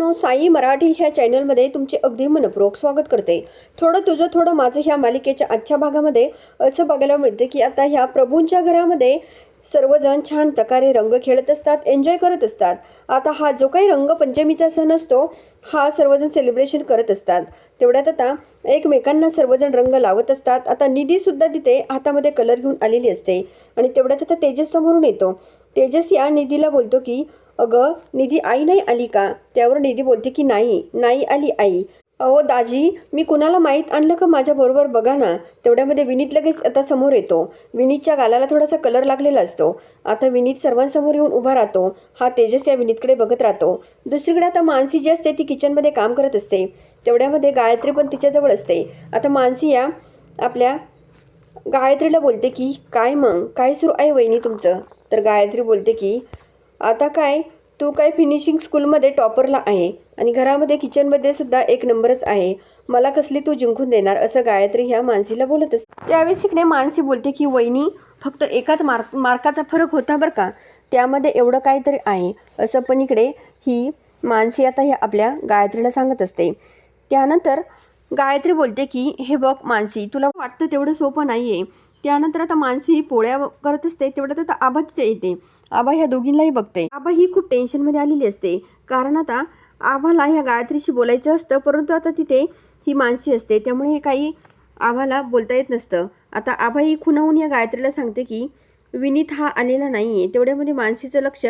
मित्रांनो साई मराठी ह्या चॅनलमध्ये तुमचे अगदी मनपूर्वक स्वागत करते. थोडं तुझं थोडं माझं ह्या मालिकेच्या आजच्या भागामध्ये असं बघायला मिळतं की आता ह्या प्रभूंच्या घरामध्ये सर्वजण छान प्रकारे रंग खेळत असतात एन्जॉय करत असतात. आता हा जो काही रंगपंचमीचा सण असतो हा सर्वजण सेलिब्रेशन करत असतात. तेवढ्यात आता एकमेकांना सर्वजण रंग लावत असतात. आता निधीसुद्धा तिथे हातामध्ये कलर घेऊन आलेली असते. आणि तेवढ्यात आता तेजस समोरून येतो. तेजस या निधीला बोलतो की अगं निधी आई नाही आली का? त्यावर निधी बोलते की नाही. नाही आली आई. अहो दाजी मी कुणाला माहीत आणलं का माझ्याबरोबर? बघा ना. तेवढ्यामध्ये विनीत लगेच आता समोर येतो. विनीतच्या गालाला थोडासा कलर लागलेला असतो. आता विनीत सर्वांसमोर येऊन उभा राहतो. हा तेजस या विनीतकडे बघत राहतो. दुसरीकडे आता मानसी जी असते ती किचनमध्ये काम करत असते. तेवढ्यामध्ये गायत्री पण तिच्याजवळ असते. आता मानसी या आपल्या गायत्रीला बोलते की काय मग? काय सुरू आहे वहिनी तुमचं? तर गायत्री बोलते की आता काय? तू काय फिनिशिंग स्कूलमध्ये टॉपरला आहे आणि घरामध्ये किचनमध्ये सुद्धा एक नंबरच आहे. मला कसली तू जिंकून देणार असं गायत्री ह्या मानसीला बोलत असते. त्यावेळेस इकडे मानसी बोलते की वहिनी फक्त एकाच मार्क मार्काचा फरक होता बरं का? त्यामध्ये एवढं काहीतरी आहे. असं पण इकडे ही मानसी आता ह्या आपल्या गायत्रीला सांगत असते. त्यानंतर गायत्री बोलते की हे बघ मानसी तुला वाटतं तेवढं सोपं नाही आहे त्यानंतर आता मानसी ही पोळ्या करत असते तेवढ्यात आता आभा तिथे येते. आभा ह्या दोघींनाही बघते. आभा ही खूप टेन्शनमध्ये आलेली असते. कारण आता आभाला ह्या गायत्रीशी बोलायचं असतं परंतु आता तिथे ही मानसी असते. त्यामुळे हे काही आभाला बोलता येत नसतं. आता आभा ही खुणावून या गायत्रीला सांगते की विनीत हा आलेला नाही आहे तेवढ्यामध्ये मानसीचं लक्ष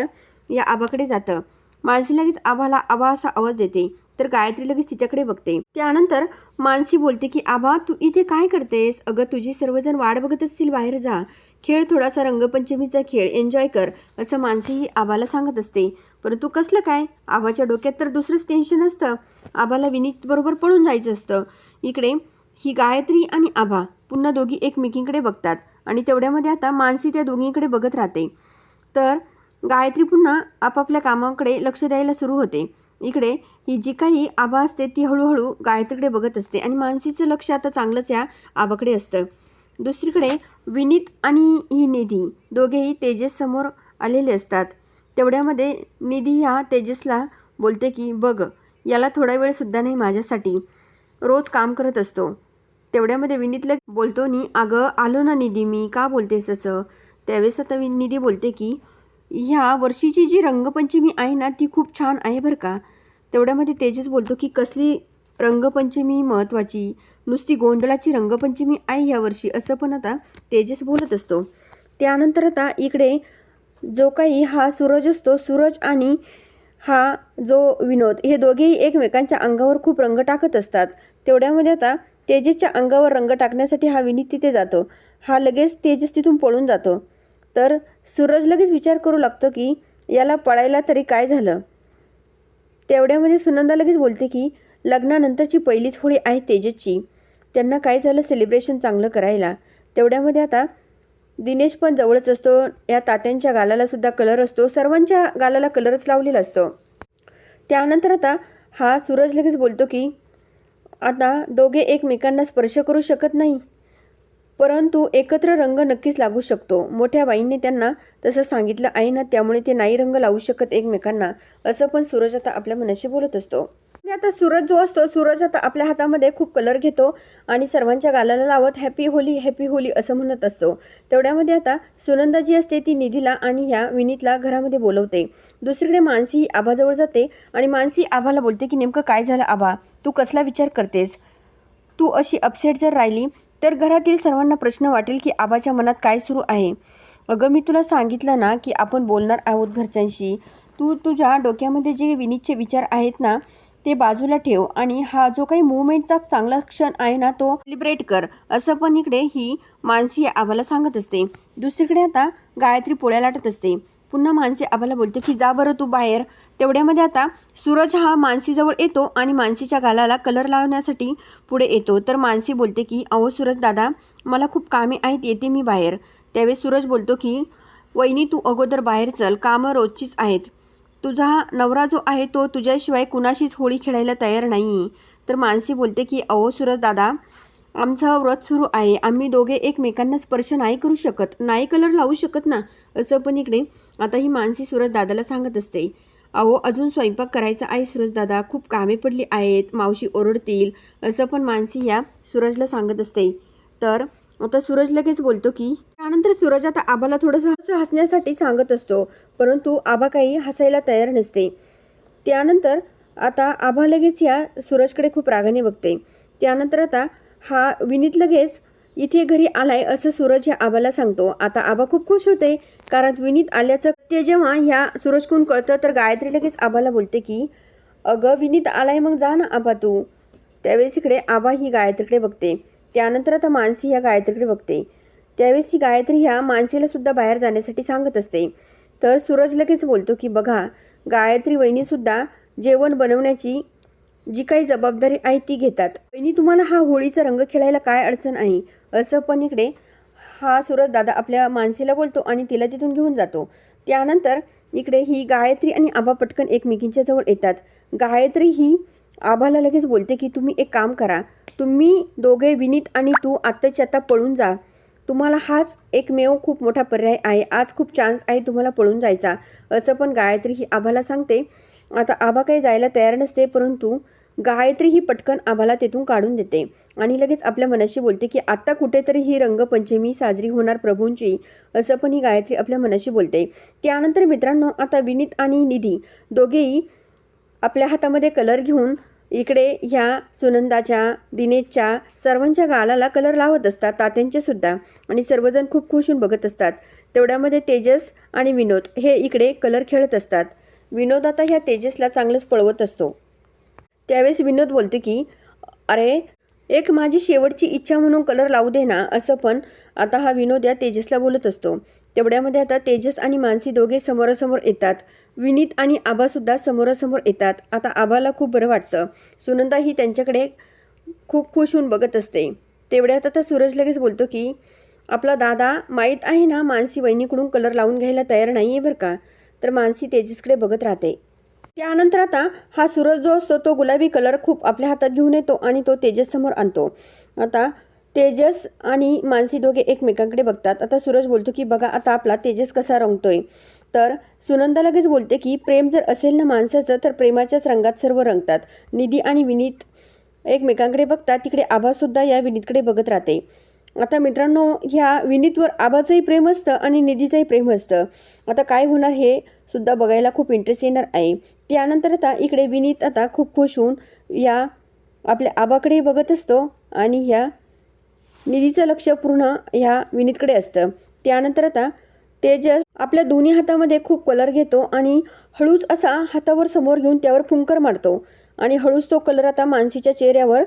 या आबाकडे जातं. मानसी लगेच आभाला आभा असा आवाज देते तर गायत्री लगेच तिच्याकडे बघते. त्यानंतर मानसी बोलते की आभा तू इथे काय करतेस? अगं तुझी सर्वजण वाट बघत असतील बाहेर जा. खेळ थोडासा रंगपंचमीचा खेळ एन्जॉय कर असं मानसी ही आबाला सांगत असते. परंतु कसलं काय? आबाच्या डोक्यात तर दुसरंच टेन्शन असतं. आबाला विनीत बरोबर पळून जायचं असतं. इकडे ही गायत्री आणि आभा पुन्हा दोघी एकमेकींकडे बघतात आणि तेवढ्यामध्ये आता मानसी त्या दोघींकडे बघत राहते. तर गायत्री पुन्हा आपापल्या कामाकडे लक्ष द्यायला सुरू होते. इकडे ही जी काही आभा असते ती हळूहळू गायत्रीकडे बघत असते आणि मानसीचं लक्ष आता चांगलंच या आबाकडे असतं. दुसरीकडे विनीत आणि ही निधी दोघेही तेजस समोर आलेले असतात. तेवढ्यामध्ये निधी ह्या तेजसला बोलते की बघ याला थोडा वेळसुद्धा नाही माझ्यासाठी. रोज काम करत असतो. तेवढ्यामध्ये विनीतला बोलतो नी अगं आलो ना निधी मी. का बोलतेस असं? त्यावेळेस आता वि निधी बोलते की ह्या वर्षीची जी रंगपंचमी आहे ना ती खूप छान आहे बरं का. तेवढ्यामध्ये तेजस बोलतो की कसली रंगपंचमी महत्त्वाची? नुसती गोंधळाची रंगपंचमी आहे ह्या वर्षी असं पण आता तेजस बोलत असतो. त्यानंतर आता इकडे जो काही हा सूरज असतो सूरज आणि हा जो विनोद हे दोघेही एकमेकांच्या अंगावर खूप रंग टाकत असतात. तेवढ्यामध्ये आता तेजसच्या अंगावर रंग टाकण्यासाठी हा विनीत तिथे जातो. हा लगेच तेजस तिथून पळून जातो. तर सूरज लगेच विचार करू लागतो की याला पळायला तरी काय झालं? तेवढ्यामध्ये सुनंदा लगेच बोलते की लग्नानंतरची पहिलीच होळी आहे तेजसची. त्यांना काय झालं सेलिब्रेशन चांगलं करायला? तेवढ्यामध्ये आता दिनेश पण जवळच असतो. या तात्यांच्या गालाला सुद्धा कलर असतो. सर्वांच्या गालाला कलरच लावलेला असतो. त्यानंतर आता हा सूरज लगेच बोलतो की आता दोघे एकमेकांना स्पर्श करू शकत नाही. परंतु एकत्र रंग नक्कीच लागू शकतो. मोठ्या बाईंनी त्यांना तसं सांगितलं आहे ना त्यामुळे ते नाही रंग लावू शकत एकमेकांना असं पण सूरज आता आपल्या मनाशी बोलत असतो. म्हणजे आता सूरज जो असतो सूरज आता आपल्या हातामध्ये खूप कलर घेतो आणि सर्वांच्या गालाला लावत हॅपी होली हॅपी होली असं म्हणत असतो. तेवढ्यामध्ये आता सुनंदा जी असते ती निधीला आणि ह्या विनीतला घरामध्ये बोलवते. दुसरीकडे मानसी ही आभाजवळ जाते आणि मानसी आभाला बोलते की नेमकं काय झालं आभा? तू कसला विचार करतेस? तू अशी अपसेट जर राहिली तर घरातील सर्वांना प्रश्न वाटेल की आबाच्या मनात काय सुरू आहे? अगं मी तुला सांगितलं ना की आपण बोलणार आहोत घरच्यांशी. तू तुझ्या डोक्यामध्ये जे विनीतचे विचार आहेत ना ते बाजूला ठेव आणि हा जो काही मुवमेंटचा चांगला क्षण आहे ना तो सेलिब्रेट कर. असं पण इकडे ही मानसी आबाला सांगत असते. दुसरीकडे आता गायत्री पोळ्या लाटत असते. पुन्हा मानसी आबाला बोलते की जा बरं तू बाहेर. तेवढ्यामध्ये आता सूरज हा मानसीजवळ येतो आणि मानसीच्या गालाला कलर लावण्यासाठी पुढे येतो. तर मानसी बोलते की अहो सूरज दादा मला खूप कामे आहेत येते मी बाहेर. त्यावेळेस सूरज बोलतो की वहिनी तू अगोदर बाहेर चल कामं रोजचीच आहेत. तुझा नवरा जो आहे तो तुझ्याशिवाय कुणाशीच होळी खेळायला तयार नाही. तर मानसी बोलते की अहो सूरज दादा आमचं व्रत सुरू आहे. आम्ही दोघे एकमेकांना स्पर्श नाही करू शकत नाही कलर लावू शकत ना? असं पण इकडे आता ही मानसी सूरज दादाला सांगत असते. अहो अजून स्वयंपाक करायचा आहे सूरज दादा. खूप कामे पडली आहेत. मावशी ओरडतील असं पण मानसी या सूरजला सांगत असते. तर आता सूरज लगेच बोलतो की त्यानंतर सूरज आता आबाला थोडंसं हसण्यासाठी सांगत असतो. परंतु आबा काही हसायला तयार नसते. त्यानंतर आता आभा लगेच या सूरजकडे खूप रागाने बघते. त्यानंतर आता हा विनीत लगेच इथे घरी आलाय असं सूरज या आबाला सांगतो. आता आबा खूप खुश होते. कारण विनीत आल्याचं ते जेव्हा ह्या सूरजकून कळतं तर गायत्री लगेच आबाला बोलते की अगं विनीत आलाय मग जा ना आबा तू. त्यावेळेस इकडे आबा ही गायत्रीकडे बघते. त्यानंतर आता मानसी ह्या गायत्रीकडे बघते. त्यावेळेस ही गायत्री ह्या मानसीला सुद्धा बाहेर जाण्यासाठी सांगत असते. तर सूरज लगेच बोलतो की बघा गायत्री वहिनीसुद्धा जेवण बनवण्याची जी काही जबाबदारी आहे ती घेतात. वहिनी तुम्हाला हा होळीचा रंग खेळायला काय अडचण आहे? असं पण इकडे हा सूरज दादा आपल्या मानसीला बोलतो आणि तिला तिथून घेऊन जातो. त्यानंतर इकडे ही गायत्री आणि आबा पटकन एकमेकींच्या जवळ येतात. गायत्री ही आबाला लगेच बोलते की तुम्ही एक काम करा. तुम्ही दोघे विनीत आणि तू आत्ताच्या आता पळून जा. तुम्हाला हाच एकमेव खूप मोठा पर्याय आहे. आज खूप चान्स आहे तुम्हाला पळून जायचा. असं पण गायत्री ही आबाला सांगते. आता आबा काही जायला तयार नसते परंतु गायत्री ही पटकन आम्हाला तेथून काढून देते. आणि लगेच आपल्या मनाशी बोलते की आत्ता कुठेतरी ही रंगपंचमी साजरी होणार प्रभूंची असं पण ही गायत्री आपल्या मनाशी बोलते. त्यानंतर मित्रांनो आता विनीत आणि निधी दोघेही आपल्या हातामध्ये कलर घेऊन इकडे ह्या सुनंदाच्या दिनेशच्या सर्वांच्या गालाला कलर लावत असतात तात्यांचे सुद्धा. आणि सर्वजण खूप खुश होऊन बघत असतात. तेवढ्यामध्ये तेजस आणि विनोद हे इकडे कलर खेळत असतात. विनोद आता ह्या तेजसला चांगलंच पळवत असतो. त्यावेळेस विनोद बोलतो की अरे एक माझी शेवटची इच्छा म्हणून कलर लावू दे ना असं पण. आता हा विनोद या तेजसला बोलत असतो. तेवढ्यामध्ये आता तेजस आणि मानसी दोघे समोरासमोर येतात. विनीत आणि आबासुद्धा समोरासमोर येतात. आता आबाला खूप बरं वाटतं. सुनंदा ही त्यांच्याकडे खूप खुश होऊन बघत असते. तेवढ्यात आता सूरज लगेच बोलतो की आपला दादा माहीत आहे ना मानसी वहिनीकडून कलर लावून घ्यायला तयार नाही आहे बरं का? तर मानसी तेजसकडे बघत राहते. त्यानंतर आता हा सूरज जो असतो तो गुलाबी कलर खूप आपल्या हातात घेऊन येतो आणि तो तेजससमोर आणतो. आता तेजस आणि मानसी दोघे एकमेकांकडे बघतात. आता सूरज बोलतो की बघा आता आपला तेजस कसा रंगतोय? तर सुनंदा लगेच बोलते की प्रेम जर असेल ना माणसाचं तर प्रेमाच्याच रंगात सर्व रंगतात. निधी आणि विनीत एकमेकांकडे बघतात. तिकडे आभासुद्धा या विनीतकडे बघत राहते. आता मित्रांनो ह्या विनीतवर आबाचंही प्रेम असतं आणि निधीचंही प्रेम असतं. आता काय होणार हे सुद्धा बघायला खूप इंटरेस्ट येणार आहे. त्यानंतर आता इकडे विनीत आता खूप खुश होऊन या आपल्या आबाकडे बघत असतो आणि ह्या निधीचं लक्ष पूर्ण ह्या विनीतकडे असतं. त्यानंतर आता तेजस आपल्या दोन्ही हातामध्ये खूप कलर घेतो आणि हळूच असा हातावर समोर घेऊन त्यावर फुंकर मारतो आणि हळूच तो कलर आता मानसीच्या चेहऱ्यावर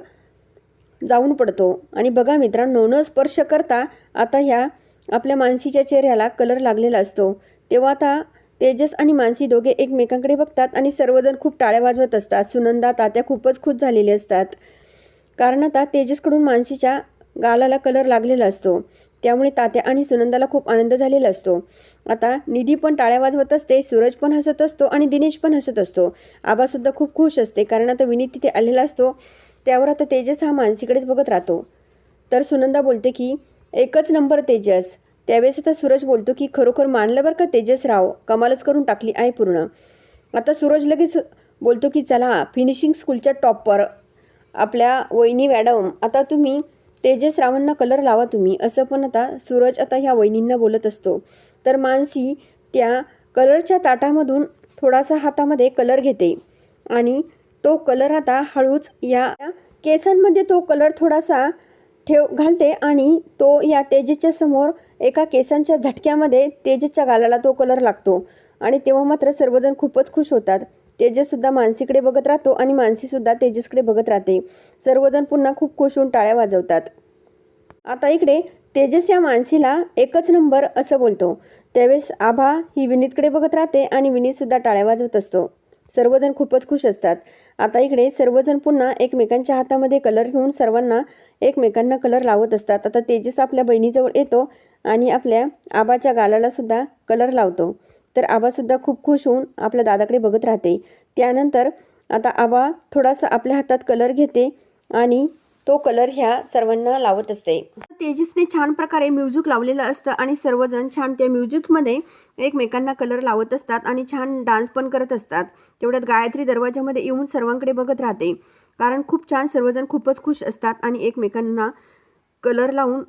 जाऊन पडतो. आणि बघा मित्रांनो न स्पर्श करता आता ह्या आपल्या मानसीच्या चेहऱ्याला कलर लागलेला असतो. तेव्हा आता तेजस आणि मानसी दोघे एकमेकांकडे बघतात आणि सर्वजण खूप टाळ्या वाजवत असतात. सुनंदा तात्या खूपच खुश झालेले असतात. कारण आता तेजसकडून मानसीच्या गालाला कलर लागलेला असतो. त्यामुळे तात्या आणि सुनंदाला खूप आनंद झालेला असतो. आता निधी पण टाळ्या वाजवत असते सूरज पण हसत असतो आणि दिनेश पण हसत असतो. आबासुद्धा खूप खुश असते. कारण आता विनीत तिथे आलेला असतो. त्यावर आता तेजस हा मानसीकडेच बघत राहतो. तर सुनंदा बोलते की एकच नंबर तेजस. त्यावेळेस आता सूरज बोलतो की खरोखर मानलं बरं का तेजसराव? कमालच करून टाकली आहे पूर्ण. आता सूरज लगेच बोलतो की चला फिनिशिंग स्कूलच्या टॉपवर आपल्या वहिनी मॅडम आता तुम्ही तेजसरावांना कलर लावा तुम्ही. असं पण आता सूरज आता ह्या वहिनींना बोलत असतो. तर मानसी त्या कलरच्या ताटामधून थोडासा हातामध्ये कलर घेते आणि तो कलर आता हळूच या केसांमध्ये तो कलर थोडासा ठेव घालते आणि तो या तेजेच्या समोर एका केसांच्या झटक्यामध्ये तेजेच्या गालाला तो कलर लागतो. आणि तेव्हा मात्र सर्वजण खूपच खुश होतात. तेजससुद्धा मानसीकडे बघत राहतो आणि मानसीसुद्धा तेजसकडे बघत राहते. सर्वजण पुन्हा खूप खुश होऊन टाळ्या वाजवतात. आता इकडे तेजस या मानसीला एकच नंबर असं बोलतो. त्यावेळेस आभा ही विनीतकडे बघत राहते आणि विनीतसुद्धा टाळ्या वाजवत असतो. सर्वजण खूपच खुश असतात. आता इकडे सर्वजण पुन्हा एकमेकांच्या हातामध्ये कलर घेऊन सर्वांना एकमेकांना कलर लावत असतात. आता तेजस आपल्या बहिणीजवळ येतो आणि आपल्या आबाच्या गालाला सुद्धा कलर लावतो. तर आबासुद्धा खूप खुश होऊन आपल्या दादाकडे बघत राहते. त्यानंतर आता आबा थोडासा आपल्या हातात कलर घेते आणि तो कलर ह्या सर्वांना लावत असते. तेजसने छान प्रकारे म्युझिक लावलेलं असतं आणि सर्वजण छान त्या म्युझिकमध्ये एकमेकांना कलर लावत असतात आणि छान डान्स पण करत असतात. तेवढ्यात गायत्री दरवाजामध्ये येऊन सर्वांकडे बघत राहते. कारण खूप छान सर्वजण खूपच खुश असतात आणि एकमेकांना कलर लावून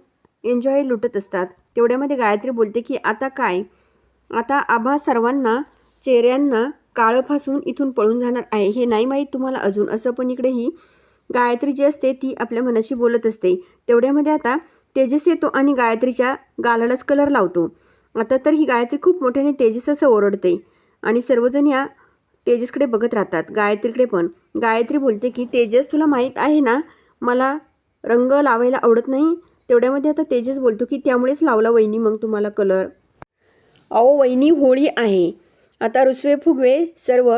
एन्जॉय लुटत असतात. तेवढ्यामध्ये गायत्री बोलते की आता काय? आता आभा सर्वांना चेहऱ्यांना काळं फासून इथून पळून जाणार आहे. हे नाही माहीत तुम्हाला अजून. असं पण इकडे ही गायत्री जी असते ती आपल्या मनाशी बोलत असते. तेवढ्यामध्ये आता तेजस येतो आणि गायत्रीच्या गालालाच कलर लावतो. आता तर ही गायत्री खूप मोठ्याने तेजस असं ओरडते. आणि सर्वजण या तेजसकडे बघत राहतात गायत्रीकडे पण. गायत्री बोलते की तेजस तुला माहीत आहे ना मला रंग लावायला आवडत नाही. तेवढ्यामध्ये आता तेजस बोलतो की त्यामुळेच लावला वहिनी मग तुम्हाला कलर. अहो वहिनी होळी आहे. आता रुसवे फुगवे सर्व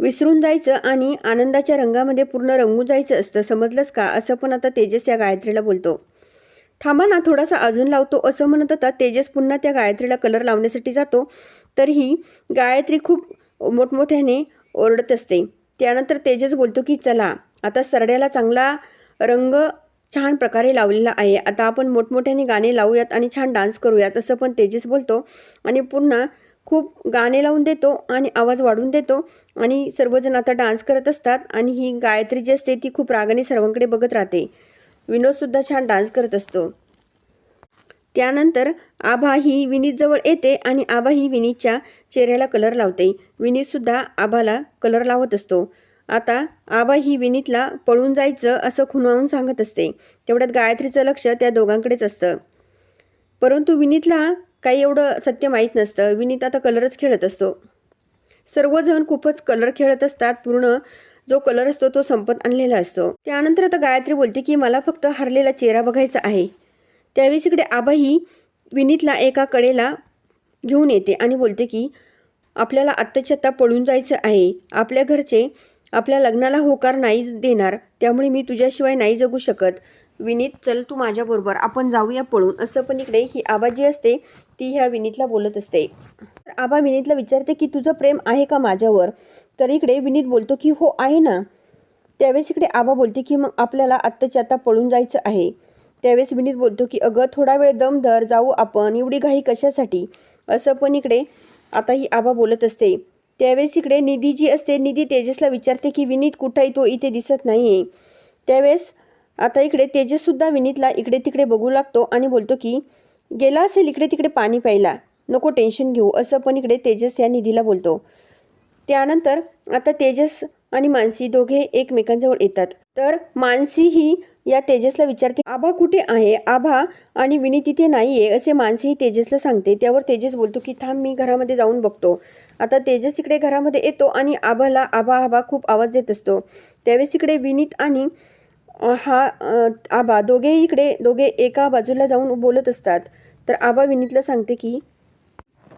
विसरून जायचं आणि आनंदाच्या रंगामध्ये पूर्ण रंगून जायचं असतं. समजलंच का? असं पण आता तेजस या गायत्रीला बोलतो. थांबा ना थोडासा अजून लावतो असं म्हणत आता तेजस पुन्हा त्या गायत्रीला कलर लावण्यासाठी जातो. तर ही गायत्री खूप मोठमोठ्याने ओरडत असते. त्यानंतर तेजस बोलतो की चला आता सरड्याला चांगला रंग छान प्रकारे लावलेला आहे. आता आपण मोठमोठ्याने गाणे लावूयात आणि छान डान्स करूयात असं पण तेजस बोलतो. आणि पुन्हा खूप गाणे लावून देतो आणि आवाज वाढवून देतो आणि सर्वजण आता डान्स करत असतात आणि ही गायत्री जी असते ती खूप रागाने सर्वांकडे बघत राहते. विनोदसुद्धा छान डान्स करत असतो. त्यानंतर आभा ही विनीतजवळ येते आणि आभा ही विनीतच्या चेहऱ्याला कलर लावते. विनीतसुद्धा आभाला कलर लावत असतो. आता आबा ही विनीतला पळून जायचं असं खुणवावून सांगत असते. तेवढ्यात गायत्रीचं लक्ष त्या दोघांकडेच असतं. परंतु विनीतला काही एवढं सत्य माहीत नसतं. विनीत आता कलरच खेळत असतो. सर्वजण खूपच कलर खेळत असतात. पूर्ण जो कलर असतो तो संपत आणलेला असतो. त्यानंतर आता गायत्री बोलते की मला फक्त हरलेला चेहरा बघायचा आहे. त्यावेळेस इकडे आबा ही विनीतला एका कडेला घेऊन येते आणि बोलते की आपल्याला आत्ताच्या आत्ता पळून जायचं आहे. आपल्या घरचे आपल्या लग्नाला होकार नाही देणार. त्यामुळे मी तुझ्याशिवाय नाही जगू शकत. विनीत चल तू माझ्याबरोबर. आपण जाऊया पळून. असं पण इकडे ही आबा जी असते ती ह्या विनीतला बोलत असते. तर आबा विनीतला विचारते की तुझं प्रेम आहे का माझ्यावर? तर इकडे विनीत बोलतो की हो आहे ना. त्यावेळेस इकडे आबा बोलते की मग आपल्याला आत्ताच्या आता पळून जायचं आहे. त्यावेळेस विनीत बोलतो की अगं थोडा वेळ दम धर जाऊ आपण एवढी घाई कशासाठी? असं पण इकडे आता ही आबा बोलत असते. त्यावेळेस इकडे निधी जी असते निधी तेजसला विचारते की विनीत कुठंही तो? इथे दिसत नाही आहे त्यावेळेस आता इकडे तेजससुद्धा विनीतला इकडे तिकडे बघू लागतो आणि बोलतो की गेला असेल इकडे तिकडे पाणी प्यायला. नको टेन्शन घेऊ असं पण इकडे तेजस या निधीला बोलतो. त्यानंतर आता तेजस आणि मानसी दोघे एकमेकांजवळ येतात. तर मानसी ही या तेजसला विचारते आभा कुठे आहे? आभा आणि विनी तिथे नाही आहे असे मानसी ही तेजसला सांगते. त्यावर तेजस बोलतो की थांब मी घरामध्ये जाऊन बघतो. आता तेजस इकडे घरामध्ये येतो आणि आभाला आभा आभा खूप आवाज देत असतो. त्यावेळेस इकडे विनीत आणि हा आबा दोघे इकडे दोघे एका बाजूला जाऊन बोलत असतात. तर आबा विनीतला सांगते की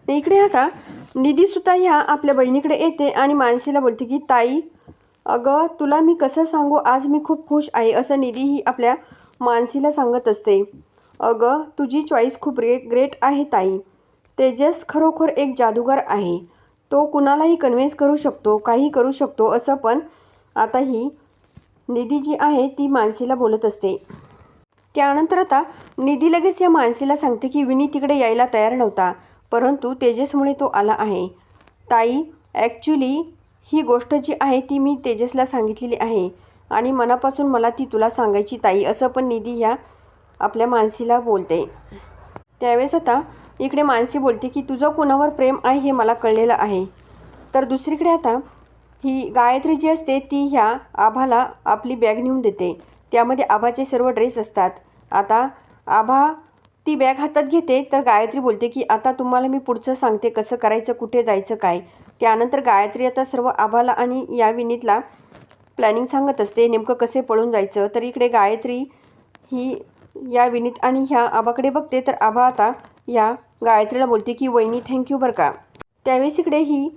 इकडे आता निधीसुद्धा ह्या आपल्या बहिणीकडे येते आणि मानसीला बोलते की ताई अगं तुला मी कसं सांगू? आज मी खूप खुश आहे असं निधी ही आपल्या मानसीला सांगत असते. अगं तुझी चॉईस खूप रे ग्रेट आहे ताई. तेजस खरोखर एक जादूगार आहे. तो कुणालाही कन्व्हिन्स करू शकतो काही करू शकतो असं पण आता ही निधी जी आहे ती मानसीला बोलत असते. त्यानंतर आता निधी लगेच या मानसीला सांगते की विनी तिकडे यायला तयार नव्हता परंतु तेजसमुळे तो आला आहे. ताई ॲक्च्युली ही गोष्ट जी आहे ती मी तेजसला सांगितलेली आहे आणि मनापासून मला ती तुला सांगायची ताई असं पण निधी ह्या आपल्या मानसीला बोलते. त्यावेळेस आता इकडे मानसी बोलते की तुझं कुणावर प्रेम आहे हे मला कळलेलं आहे. तर दुसरीकडे आता ही गायत्री जी असते ती ह्या आभाला आपली बॅग नेऊन देते. त्यामध्ये आभाचे सर्व ड्रेस असतात. आता आभा ती बॅग हातात घेते तर गायत्री बोलते की आता तुम्हाला मी पुढचं सांगते कसं करायचं कुठे जायचं काय? त्यानंतर गायत्री आता सर्व आभाला आणि या विनीतला प्लॅनिंग सांगत असते नेमकं कसे पळून जायचं? तर इकडे गायत्री ही या विनीत आणि ह्या आबाकडे बघते तर आबा आता या गायत्रीला बोलते की वहिनी थँक्यू बरं का. त्यावेळेस इकडे ही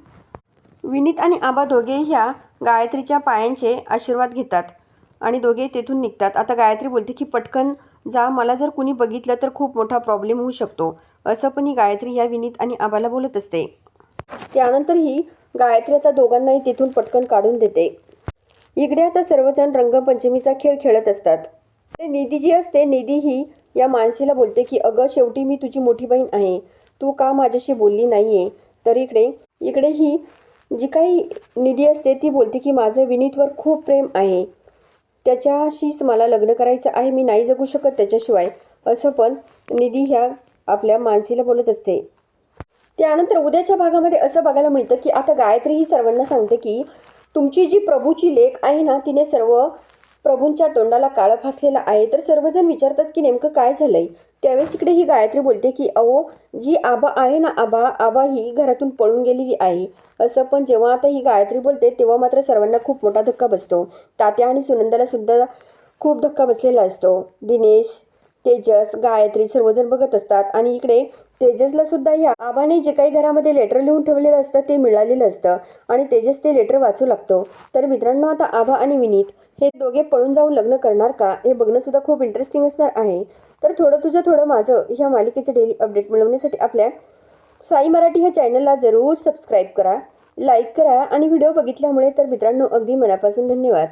विनीत आणि आबा दोघे ह्या गायत्रीच्या पायांचे आशीर्वाद घेतात. आणि दोघे तेथून निघतात. आता गायत्री बोलते की पटकन जा. मला जर कुणी बघितलं तर खूप मोठा प्रॉब्लेम होऊ शकतो. असं पण ही गायत्री ह्या विनीत आणि आबाला बोलत असते. त्यानंतर ही गायत्री आता दोघांनाही तिथून पटकन काढून देते. इकडे आता सर्वजण रंगपंचमीचा खेळ खेळत असतात. ते निधी जी असते निधी ही या मानसीला बोलते की अगं शेवटी मी तुझी मोठी बहीण आहे. तू का माझ्याशी बोलली नाही आहे तर इकडे इकडे ही जी काही निधी असते ती बोलते की माझं विनीतवर खूप प्रेम आहे. त्याच्याशीच मला लग्न करायचं आहे मी नाही जगू शकत त्याच्याशिवाय. असं पण निधी ह्या आपल्या मानसीला बोलत असते. त्यानंतर उद्याच्या भागामध्ये असं बघायला मिळतं की आता गायत्री ही सर्वांना सांगते की तुमची जी प्रभूची लेख आहे ना तिने सर्व प्रभूंच्या तोंडाला काळं फासलेला आहे. तर सर्वजण विचारतात की नेमकं काय झालंय? त्यावेळेस इकडे ही गायत्री बोलते की अहो जी आबा आहे ना आबा आबा ही घरातून पळून गेलेली आहे. असं पण जेव्हा आता ही गायत्री बोलते तेव्हा मात्र सर्वांना खूप मोठा धक्का बसतो. तात्या आणि सुनंदाला सुद्धा खूप धक्का बसलेला असतो. दिनेश तेजस गायत्री सर्वजण बघत असतात आणि इकडे तेजसला सुद्धा ह्या आबाने जे काही घरामध्ये लेटर लिहून ठेवलेलं असतं ते मिळालेलं असतं आणि तेजस ते लेटर वाचू लागतो. तर मित्रांनो आता आबा आणि विनीत हे दोघे पळून जाऊन लग्न करणार का हे बघणं सुद्धा खूप इंटरेस्टिंग असणार आहे. तर थोडं तुझं थोडं माझं ह्या मालिकेचे डेली अपडेट मिळवण्यासाठी आपल्या साई मराठी ह्या चॅनलला जरूर सबस्क्राईब करा लाईक करा आणि व्हिडिओ बघितल्यामुळे तर मित्रांनो अगदी मनापासून धन्यवाद.